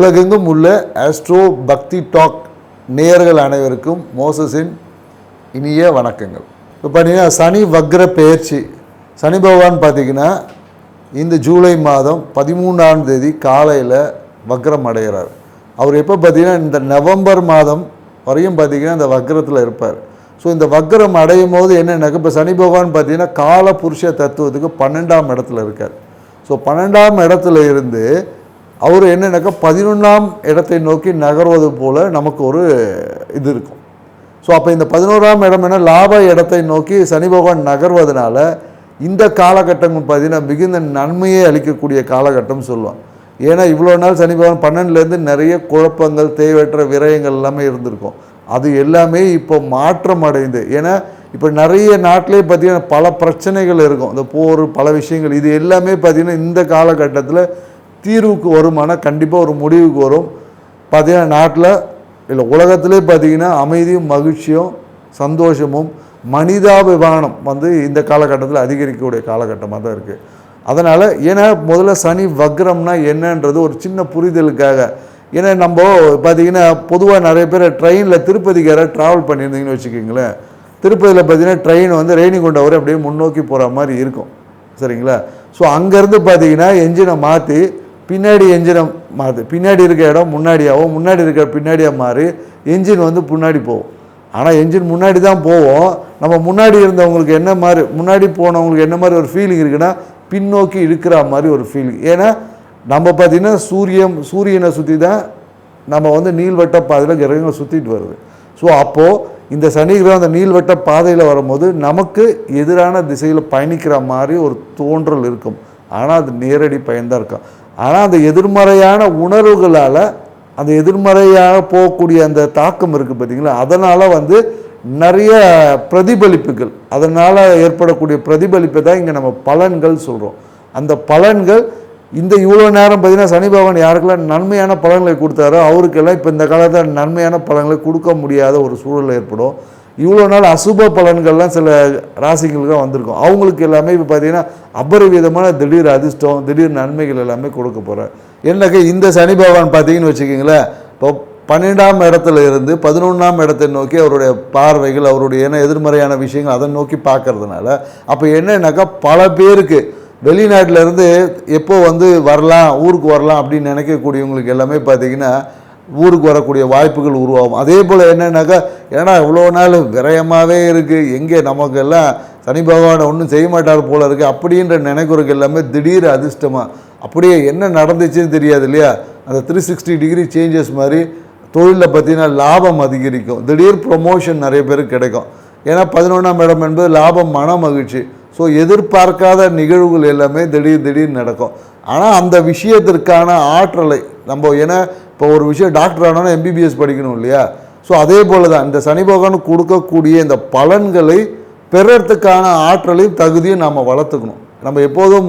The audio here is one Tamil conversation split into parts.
உலகெங்கும் உள்ள ஆஸ்ட்ரோ பக்தி டாக் நேயர்கள் அனைவருக்கும் மோசஸின் இனிய வணக்கங்கள். இப்போ பார்த்தீங்கன்னா சனி வக்ர பெயர்ச்சி. சனி பகவான் பார்த்தீங்கன்னா இந்த ஜூலை மாதம் பதிமூணாம் தேதி காலையில் வக்ரம் அடைகிறார். அவர் எப்போ பார்த்தீங்கன்னா இந்த நவம்பர் மாதம் வரையும் பார்த்தீங்கன்னா இந்த வக்ரத்தில் இருப்பார். ஸோ இந்த வக்ரம் அடையும் போது என்னென்னாக்க இப்போ சனி பகவான் பார்த்தீங்கன்னா கால புருஷ தத்துவத்துக்கு பன்னெண்டாம் இடத்துல இருக்கார். ஸோ பன்னெண்டாம் இடத்துல இருந்து அவர் என்னென்னாக்கா பதினொன்றாம் இடத்தை நோக்கி நகர்வது போல் நமக்கு ஒரு இது இருக்கும். ஸோ அப்போ இந்த பதினோராம் இடம் என்ன? லாப இடத்தை நோக்கி சனி பகவான் நகர்வதனால இந்த காலகட்டம் பார்த்தீங்கன்னா மிகுந்த நன்மையை அளிக்கக்கூடிய காலகட்டம் சொல்லுவான் ஏன்னா இவ்வளோ நாள் சனி பகவான் பன்னெண்டுலேருந்து நிறைய குழப்பங்கள் தேவையற்ற விரயங்கள் எல்லாமே இருந்திருக்கும். அது எல்லாமே இப்போ மாற்றம் அடைந்து. ஏன்னா இப்போ நிறைய நாட்டிலே பார்த்தீங்கன்னா பல பிரச்சனைகள் இருக்கும். இந்த போர் பல விஷயங்கள் இது எல்லாமே பார்த்தீங்கன்னா இந்த காலகட்டத்தில் தீர்வுக்கு வருமானா கண்டிப்பாக ஒரு முடிவுக்கு வரும். பார்த்திங்கன்னா நாட்டில் இல்லை உலகத்திலே பார்த்தீங்கன்னா அமைதியும் மகிழ்ச்சியும் சந்தோஷமும் மனிதாபிமானம் வந்து இந்த காலகட்டத்தில் அதிகரிக்கக்கூடிய காலகட்டமாக தான் இருக்குது அதனால் ஏன்னா முதல்ல சனி வக்ரம்னா என்னன்றது ஒரு சின்ன புரிதலுக்காக. ஏன்னா நம்ம பார்த்தீங்கன்னா பொதுவாக நிறைய பேர் ட்ரெயினில் திருப்பதிக்கு யாராவது ட்ராவல் பண்ணியிருந்தீங்கன்னு வச்சுக்கிங்களேன். திருப்பதியில் பார்த்தீங்கன்னா ட்ரெயின் வந்து ரேணிகுண்டா வரை அப்படியே முன்னோக்கி போகிற மாதிரி இருக்கும். சரிங்களா? ஸோ அங்கேருந்து பார்த்தீங்கன்னா என்ஜினை மாற்றி பின்னாடி என்ஜினை மாற்று பின்னாடி இருக்க இடம் முன்னாடியாகவும் முன்னாடி இருக்க பின்னாடியாக மாறி. என்ஜின் வந்து முன்னாடி போகும். ஆனால் என்ஜின் முன்னாடி தான் போவோம். நம்ம முன்னாடி இருந்தவங்களுக்கு என்ன மாதிரி முன்னாடி போனவங்களுக்கு என்ன மாதிரி ஒரு ஃபீலிங் இருக்குன்னா பின்னோக்கி இழுக்கிற மாதிரி ஒரு ஃபீலிங் ஏன்னா நம்ம பார்த்திங்கன்னா சூரியன் சூரியனை சுற்றி தான் நம்ம வந்து நீள்வட்ட பாதையில் கிரகங்கள் சுற்றிட்டு வருது. ஸோ அப்போது இந்த சனி கிரகம் அந்த நீள்வட்ட பாதையில் வரும்போது நமக்கு எதிரான திசையில் பயணிக்கிற மாதிரி ஒரு தோன்றல் இருக்கும். ஆனால் அது நேரடி பயன்தான் இருக்கும். ஆனால் அந்த எதிர்மறையான உணர்வுகளால் அந்த எதிர்மறையாக போகக்கூடிய அந்த தாக்கம் இருக்குது பார்த்தீங்களா? அதனால் வந்து நிறைய பிரதிபலிப்புகள் அதனால் ஏற்படக்கூடிய பிரதிபலிப்பை தான் இங்கே நம்ம பலன்கள் சொல்கிறோம் அந்த பலன்கள் இந்த இவ்வளோ நேரம் பார்த்தீங்கன்னா சனி பகவான் யாருக்கெல்லாம் நன்மையான பலன்களை கொடுத்தாரோ அவருக்கெல்லாம் இப்போ இந்த காலத்தில் நன்மையான பலன்களை கொடுக்க முடியாத ஒரு சூழல் ஏற்படும். இவ்வளோ நாள் அசுப பலன்கள்லாம் சில ராசிகளுக்கு வந்திருக்கும். அவங்களுக்கு எல்லாமே இப்போ பார்த்தீங்கன்னா அபரிவிதமான திடீர் அதிர்ஷ்டம் திடீர் நன்மைகள் எல்லாமே கொடுக்க போகிறேன் என்னக்கா இந்த சனி பகவான் பார்த்தீங்கன்னு வச்சுக்கிங்களேன் இப்போ பன்னெண்டாம் இடத்துல இருந்து பதினொன்றாம் இடத்தை நோக்கி அவருடைய பார்வைகள் அவருடைய என்ன எதிர்மறையான விஷயங்கள் அதை நோக்கி பார்க்கறதுனால அப்போ என்னன்னாக்கா பல பேருக்கு வெளிநாட்டிலேருந்து எப்போ வந்து வரலாம் ஊருக்கு வரலாம் அப்படின்னு நினைக்கக்கூடியவங்களுக்கு எல்லாமே பார்த்தீங்கன்னா ஊருக்கு வரக்கூடிய வாய்ப்புகள் உருவாகும். அதே போல் என்னென்னாக்கா ஏன்னா இவ்வளோ நாள் விரயமாகவே இருக்குது எங்கே நமக்கெல்லாம் சனி பகவானை ஒன்றும் செய்ய மாட்டார் போல இருக்குது அப்படின்ற நினைக்கிறதுக்கு எல்லாமே திடீர் அதிர்ஷ்டமாக அப்படியே என்ன நடந்துச்சுன்னு தெரியாது இல்லையா? அந்த த்ரீ சிக்ஸ்டி டிகிரி சேஞ்சஸ் மாதிரி தொழிலில் பார்த்தீங்கன்னா லாபம் அதிகரிக்கும். திடீர் ப்ரொமோஷன் நிறைய பேருக்கு கிடைக்கும். ஏன்னா பதினொன்றாம் இடம் என்பது லாபம் மன மகிழ்ச்சி. ஸோ எதிர்பார்க்காத நிகழ்வுகள் எல்லாமே திடீர் திடீர் நடக்கும். ஆனால் அந்த விஷயத்திற்கான ஆற்றலை நம்ம ஏன்னா இப்போ ஒரு விஷயம் டாக்டர் ஆனோன்னா எம்பிபிஎஸ் படிக்கணும் இல்லையா? ஸோ அதே போல் தான் இந்த சனி பகவான் கொடுக்கக்கூடிய இந்த பலன்களை பெறத்துக்கான ஆற்றலையும் தகுதியும் நாம் வளர்த்துக்கணும். நம்ம எப்போதும்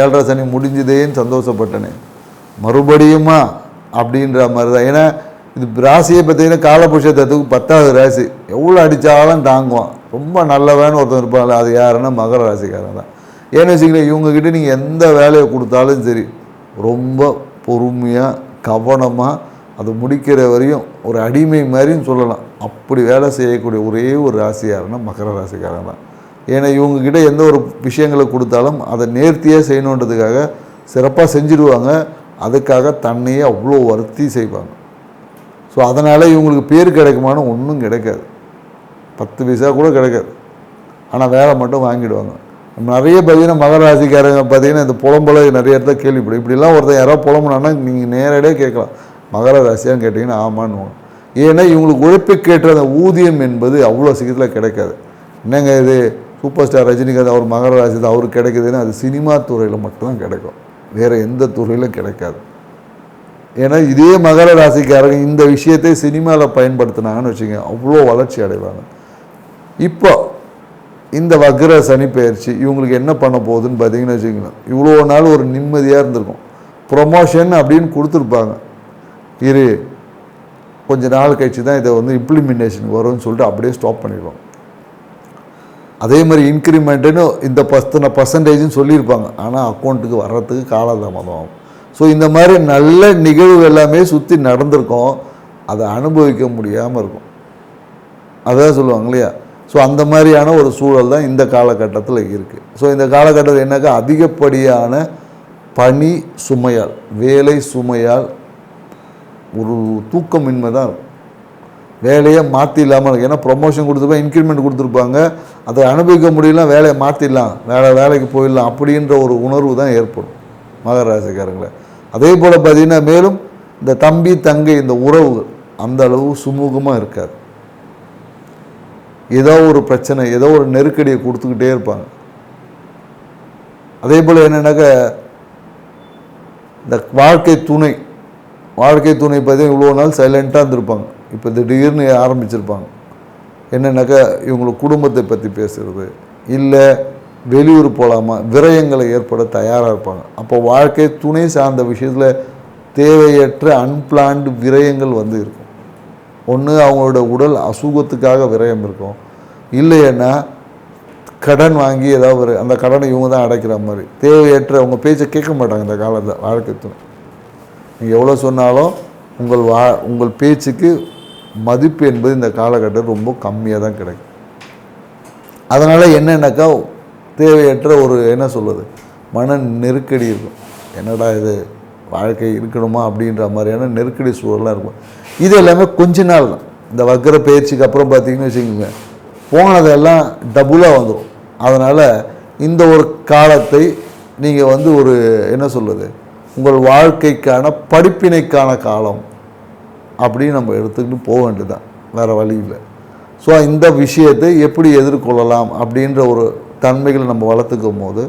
ஏழரை சனி முடிஞ்சுதேன்னு சந்தோஷப்பட்டனேன் மறுபடியுமா? அப்படின்ற மாதிரி தான் ஏன்னா இது ராசியை பார்த்தீங்கன்னா காலபுருஷ தத்துவக்கு பத்தாவது ராசி. எவ்வளோ அடித்தாலும் தாங்குவான். ரொம்ப நல்லவன் ஒருத்தன் இருப்பாங்களே அது யாருன்னா மகர ராசிக்காரன் தான். ஏன்னு வச்சுங்களேன் இவங்கக்கிட்ட நீங்கள் எந்த வேலையை கொடுத்தாலும் சரி ரொம்ப பொறுமையாக கவனமாக அது முடிக்கிற வரையும் ஒரு அடிமை மாதிரின்னு சொல்லலாம். அப்படி வேலை செய்யக்கூடிய ஒரே ஒரு ராசி யாருன்னா மகர ராசிக்காரன் தான். ஏன்னா இவங்கக்கிட்ட எந்த ஒரு விஷயங்களை கொடுத்தாலும் அதை நேர்த்தியாக செய்யணுன்றதுக்காக சிறப்பாக செஞ்சுடுவாங்க. அதுக்காக தன்னையே அவ்வளோ வருத்தி செய்வாங்க. ஸோ அதனால் இவங்களுக்கு பேர் கிடைக்குமான்னு ஒன்றும் கிடைக்காது. பத்து பைசா கூட கிடைக்காது. ஆனால் வேலை மட்டும் வாங்கிடுவாங்க. நம்ம நிறைய பார்த்தீங்கன்னா மகராசிக்காரங்க பார்த்தீங்கன்னா இந்த புலம்பல நிறைய இடத்துல கேள்விப்படும். இப்படிலாம் ஒருத்தர் யாரோ புலம்புனான்னா நீங்கள் நேரடியாக கேட்கலாம். மகர ராசியான்னு கேட்டிங்கன்னா ஆமான்னு ஏன்னா இவங்களுக்கு உழைப்புக்கேற்ற அந்த ஊதியம் என்பது அவ்வளோ சீக்கிரத்தில் கிடைக்காது. என்னங்க இது? சூப்பர் ஸ்டார் ரஜினிகாந்த் அவர் மகர ராசி தான் அவருக்கு கிடைக்குதுன்னா அது சினிமா துறையில் மட்டும்தான் கிடைக்கும். வேறு எந்த துறையிலும் கிடைக்காது. ஏன்னா இதே மகர ராசிக்காரங்க இந்த விஷயத்தை சினிமாவில் பயன்படுத்தினாங்கன்னு வச்சுங்க அவ்வளோ வளர்ச்சி அடைவாங்க. இப்போ இந்த வக்ர சனி பயிற்சி இவங்களுக்கு என்ன பண்ண போகுதுன்னு பார்த்தீங்கன்னு வச்சுக்கோங்களேன் இவ்வளோ நாள் ஒரு நிம்மதியாக இருந்திருக்கும். ப்ரொமோஷன் அப்படின்னு கொடுத்துருப்பாங்க. இரு கொஞ்ச நாள் கழிச்சு தான் இதை வந்து இம்ப்ளிமெண்டேஷன் வரும்னு சொல்லிட்டு அப்படியே ஸ்டாப் பண்ணிடுவோம் அதே மாதிரி இன்க்ரிமெண்ட்டுன்னு இந்த பத்தனை பர்சன்டேஜ்னு சொல்லியிருப்பாங்க. ஆனால் அக்கௌண்ட்டுக்கு வர்றதுக்கு காலதாமதம் ஆகும். ஸோ இந்த மாதிரி நல்ல நிகழ்வு எல்லாமே சுற்றி நடந்திருக்கோம். அதை அனுபவிக்க முடியாமல் இருக்கும். அதான் சொல்லுவாங்க இல்லையா? ஸோ அந்த மாதிரியான ஒரு சூழல் தான் இந்த காலகட்டத்தில் இருக்குது ஸோ இந்த காலகட்டத்தில் என்னக்கா? அதிகப்படியான பணி சுமையால் வேலை சுமையால் ஒரு தூக்கமின்மை தான் இருக்கும். வேலையை மாற்றிடலாமல் இல்லாமல் ஏன்னா ப்ரொமோஷன் கொடுத்துருப்பாங்க இன்க்ரிமெண்ட் கொடுத்துருப்பாங்க. அதை அனுபவிக்க முடியல வேலையை மாற்றிடலாம் வேலை வேலைக்கு போயிடலாம் அப்படின்ற ஒரு உணர்வு தான் ஏற்படும். மகராசிக்காரங்களை அதே போல் பார்த்தீங்கன்னா மேலும் இந்த தம்பி தங்கை இந்த உறவுகள் அந்த அளவு சுமூகமாக இருக்காது. ஏதோ ஒரு பிரச்சனை ஏதோ ஒரு நெருக்கடியை கொடுத்துக்கிட்டே இருப்பாங்க. அதே போல் என்னென்னாக்கா இந்த வாழ்க்கை துணை வாழ்க்கை துணை பார்த்தீங்கன்னா இவ்வளோ நாள் சைலண்ட்டாக இருந்திருப்பாங்க. இப்போ திடீர்னு ஆரம்பிச்சிருப்பாங்க. என்னென்னாக்கா இவங்களுக்கு குடும்பத்தை பற்றி பேசுகிறது இல்லை வெளியூர் போகலாமா விரயங்களை ஏற்பட தயாராக இருப்பாங்க. அப்போ வாழ்க்கை துணை சார்ந்த விஷயத்தில் தேவையற்ற அன்பிளான்டு விரயங்கள் வந்து இருக்கும். ஒன்று அவங்களோட உடல் அசுகத்துக்காக விரயம் இருக்கும். இல்லைன்னா கடன் வாங்கி ஏதாவது ஒரு அந்த கடனை இவங்க தான் அடைக்கிற மாதிரி. தேவையற்ற அவங்க பேச்சை கேட்க மாட்டாங்க இந்த காலத்தில் வாழ்க்கை துணை. நீங்கள் எவ்வளோ சொன்னாலும் உங்கள் வா உங்கள் பேச்சுக்கு மதிப்பு என்பது இந்த காலகட்டம் ரொம்ப கம்மியாக தான் கிடைக்கும். அதனால் என்னென்னாக்கா தேவையற்ற ஒரு என்ன சொல்வது மன நெருக்கடி இருக்கும். என்னடா இது வாழ்க்கை இருக்கணுமா அப்படின்ற மாதிரியான நெருக்கடி சூழலாம் இருக்கும். இது எல்லாமே கொஞ்ச நாள் தான். இந்த வக்கர பயிற்சிக்கு அப்புறம் பார்த்தீங்கன்னு வச்சுக்கோங்க போனதெல்லாம் டபுளாக வந்துடும் அதனால் இந்த ஒரு காலத்தை நீங்கள் வந்து ஒரு என்ன சொல்லுது உங்கள் வாழ்க்கைக்கான படிப்பினைக்கான காலம் அப்படின்னு நம்ம எடுத்துக்கிட்டு போக வேண்டியதுதான். வேறு வழி இல்லை. ஸோ இந்த விஷயத்தை எப்படி எதிர்கொள்ளலாம் அப்படின்ற ஒரு தன்மைகளை நம்ம வளர்த்துக்கும் போது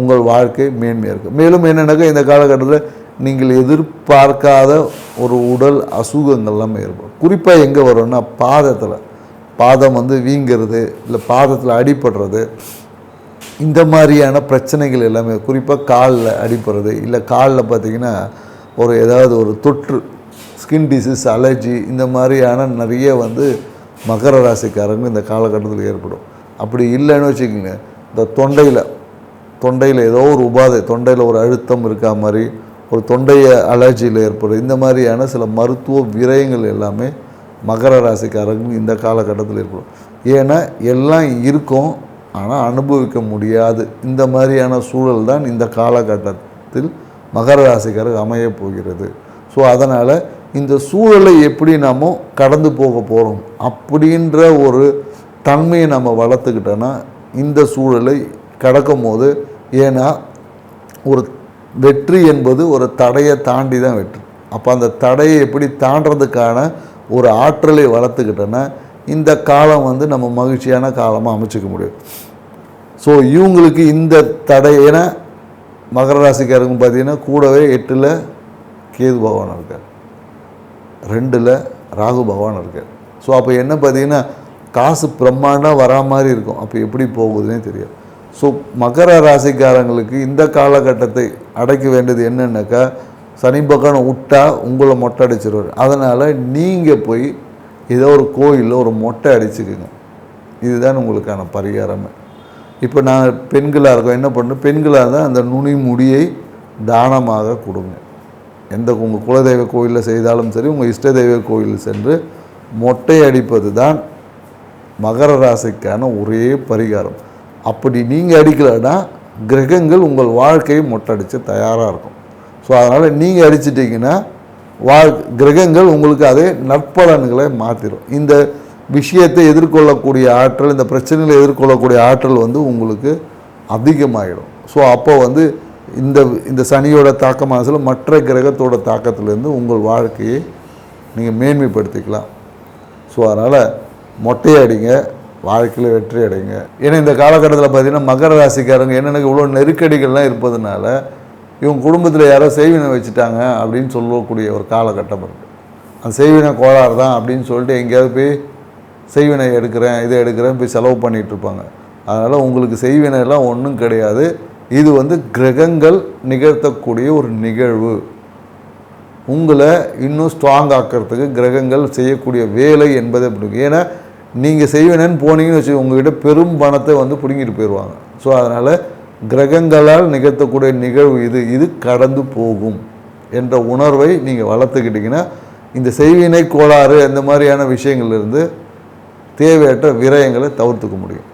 உங்கள் வாழ்க்கை மேன்மையாக இருக்கும். மேலும் என்னென்னாக்கா இந்த காலகட்டத்தில் நீங்கள் எதிர்பார்க்காத ஒரு உடல் அசுகங்கள்லாம் ஏற்படும். குறிப்பாக எங்கே வரும்னா பாதத்தில். பாதம் வந்து வீங்கிறது இல்லை பாதத்தில் அடிபடுறது இந்த மாதிரியான பிரச்சனைகள் எல்லாமே குறிப்பாக காலில் அடிபடுறது இல்லை காலில் பார்த்தீங்கன்னா ஒரு ஏதாவது ஒரு தொற்று ஸ்கின் டிசீஸ் அலர்ஜி இந்த மாதிரியான நிறைய வந்து மகர ராசிக்காரங்க இந்த காலகட்டத்தில் ஏற்படும். அப்படி இல்லைன்னு வச்சுக்கோங்க இந்த தொண்டையில் தொண்டையில் ஏதோ ஒரு உபாதை தொண்டையில் ஒரு அழுத்தம் இருக்கா மாதிரி ஒரு தொண்டைய அலர்ஜியில் ஏற்படும். இந்த மாதிரியான சில மருத்துவ விரயங்கள் எல்லாமே மகர ராசிக்காரங்க இந்த காலகட்டத்தில் ஏற்படும். ஏன்னா எல்லாம் இருக்கும் ஆனால் அனுபவிக்க முடியாது. இந்த மாதிரியான சூழல் தான் இந்த காலகட்டத்தில் மகர ராசிக்காரர் அமையப் போகிறது. ஸோ அதனால் இந்த சூழலை எப்படி நாம் கடந்து போக போகிறோம் அப்படின்ற ஒரு தன்மையை நம்ம வளர்த்துக்கிட்டோன்னா இந்த சூழலை கடக்கும் போது ஏன்னா ஒரு வெற்றி என்பது ஒரு தடையை தாண்டி தான் வெற்றி. அப்போ அந்த தடையை எப்படி தாண்டறதுக்கான ஒரு ஆற்றலை வளர்த்துக்கிட்டோன்னா இந்த காலம் வந்து நம்ம மகிழ்ச்சியான காலமாக அமைச்சிக்க முடியும். ஸோ இவங்களுக்கு இந்த தடை ஏன்னா மகர ராசிக்காரங்க பார்த்தீங்கன்னா கூடவே எட்டில் கேது பகவான் இருக்கார். ரெண்டில் ராகு பகவான் இருக்கார் ஸோ அப்போ என்ன பார்த்தீங்கன்னா காசு பிரம்மாண்டம் வரா மாதிரி இருக்கும். அப்போ எப்படி போகுதுன்னே தெரியாது. ஸோ மகர ராசிக்காரங்களுக்கு இந்த காலகட்டத்தை அடைக்க வேண்டியது என்னென்னாக்கா சனி பகவான் விட்டா உங்களை மொட்டை அடிச்சிருவார் அதனால் நீங்கள் போய் ஏதோ ஒரு கோயிலில் ஒரு மொட்டை அடிச்சுக்குங்க. இதுதான் உங்களுக்கான பரிகாரமே. இப்போ நான் பெண்களாக இருக்கோம் என்ன பண்ணணும் பெண்களாக தான் அந்த நுனி முடியை தானமாக கொடுங்க. எந்த உங்கள் குலதெய்வ கோயிலில் செய்தாலும் சரி உங்கள் இஷ்ட தெய்வ கோயிலில் சென்று மொட்டை அடிப்பது தான் மகர ராசிக்கான ஒரே பரிகாரம். அப்படி நீங்கள் அடிக்கலைன்னா கிரகங்கள் உங்கள் வாழ்க்கையை மொட்டடிச்சு தயாராக இருக்கும். ஸோ அதனால் நீங்கள் அடிச்சிட்டிங்கன்னா வாழ் கிரகங்கள் உங்களுக்கு அதே நற்பலன்களை மாற்றிடும் இந்த விஷயத்தை எதிர்கொள்ளக்கூடிய ஆற்றல் இந்த பிரச்சனைகளை எதிர்கொள்ளக்கூடிய ஆற்றல் வந்து உங்களுக்கு அதிகமாகிடும் ஸோ அப்போ வந்து இந்த இந்த சனியோட தாக்கமாக மற்ற கிரகத்தோட தாக்கத்திலேருந்து உங்கள் வாழ்க்கையை நீங்கள் மேன்மைப்படுத்திக்கலாம். ஸோ அதனால் மொட்டையடிங்க வாழ்க்கையில் வெற்றி அடைங்க. ஏன்னா இந்த காலகட்டத்தில் பார்த்தீங்கன்னா மகர ராசிக்காரங்க என்னென்ன இவ்வளோ நெருக்கடிகள்லாம் இருப்பதுனால இவங்க குடும்பத்தில் யாரோ செய்வினை வச்சுட்டாங்க அப்படின்னு சொல்லக்கூடிய ஒரு காலகட்டம் இருக்குது அந்த செய்வினை கோளாறு தான் அப்படின்னு சொல்லிட்டு எங்கேயாவது போய் செய்வினை எடுக்கிறேன் இதை எடுக்கிறேன் போய் செலவு பண்ணிகிட்ருப்பாங்க அதனால் உங்களுக்கு செய்வினை எல்லாம் ஒன்றும் கிடையாது. இது வந்து கிரகங்கள் நிகழ்த்தக்கூடிய ஒரு நிகழ்வு. உங்களை இன்னும் ஸ்ட்ராங் ஆக்கிறதுக்கு கிரகங்கள் செய்யக்கூடிய வேலை என்பதை பிடிக்கும் ஏன்னா நீங்கள் செய்வேனேன்னு போனீங்கன்னு வச்சு உங்ககிட்ட பெரும் பணத்தை வந்து பிடுங்கிட்டு போயிடுவாங்க ஸோ அதனால் கிரகங்களால் நிகழ்த்தக்கூடிய நிகழ்வு இது. இது கடந்து போகும் என்ற உணர்வை நீங்கள் வளர்த்துக்கிட்டிங்கன்னா இந்த செய்வினை கோளாறு அந்த மாதிரியான விஷயங்கள்லேருந்து தேவையற்ற விரயங்களை தவிர்த்துக்க முடியும்.